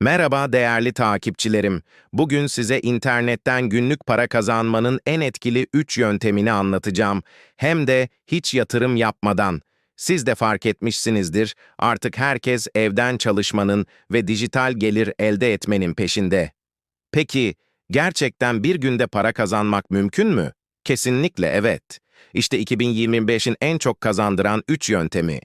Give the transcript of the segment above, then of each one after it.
Merhaba değerli takipçilerim. Bugün size internetten günlük para kazanmanın en etkili 3 yöntemini anlatacağım. Hem de hiç yatırım yapmadan. Siz de fark etmişsinizdir, artık herkes evden çalışmanın ve dijital gelir elde etmenin peşinde. Peki, gerçekten bir günde para kazanmak mümkün mü? Kesinlikle evet. İşte 2025'in en çok kazandıran 3 yöntemi.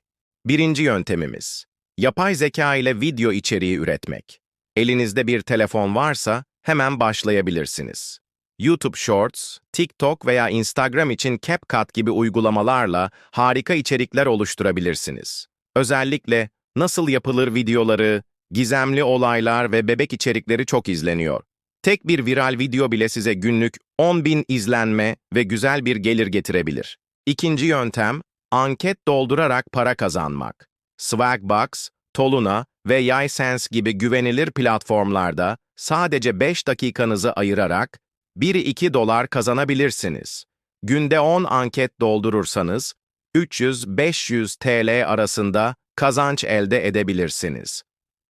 Birinci yöntemimiz. Yapay zeka ile video içeriği üretmek. Elinizde bir telefon varsa hemen başlayabilirsiniz. YouTube Shorts, TikTok veya Instagram için CapCut gibi uygulamalarla harika içerikler oluşturabilirsiniz. Özellikle nasıl yapılır videoları, gizemli olaylar ve bebek içerikleri çok izleniyor. Tek bir viral video bile size günlük 10.000 izlenme ve güzel bir gelir getirebilir. İkinci yöntem, anket doldurarak para kazanmak. Swagbox, Toluna ve Yaysense gibi güvenilir platformlarda sadece 5 dakikanızı ayırarak 1-2 dolar kazanabilirsiniz. Günde 10 anket doldurursanız 300-500 TL arasında kazanç elde edebilirsiniz.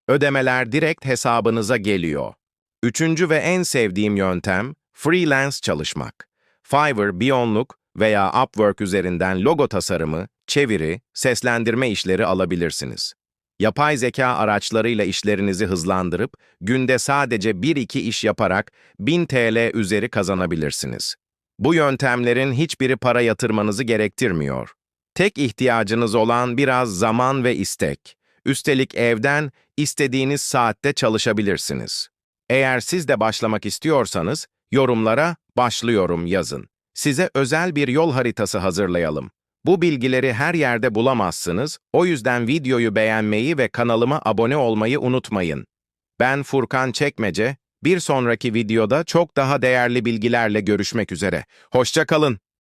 Ödemeler direkt hesabınıza geliyor. Üçüncü ve en sevdiğim yöntem freelance çalışmak. Fiverr, Beyondluk veya Upwork üzerinden logo tasarımı, çeviri, seslendirme işleri alabilirsiniz. Yapay zeka araçlarıyla işlerinizi hızlandırıp günde sadece 1-2 iş yaparak 1000 TL üzeri kazanabilirsiniz. Bu yöntemlerin hiçbiri para yatırmanızı gerektirmiyor. Tek ihtiyacınız olan biraz zaman ve istek. Üstelik evden istediğiniz saatte çalışabilirsiniz. Eğer siz de başlamak istiyorsanız yorumlara başlıyorum yazın. Size özel bir yol haritası hazırlayalım. Bu bilgileri her yerde bulamazsınız, o yüzden videoyu beğenmeyi ve kanalıma abone olmayı unutmayın. Ben Furkan Çekmece, bir sonraki videoda çok daha değerli bilgilerle görüşmek üzere. Hoşça kalın.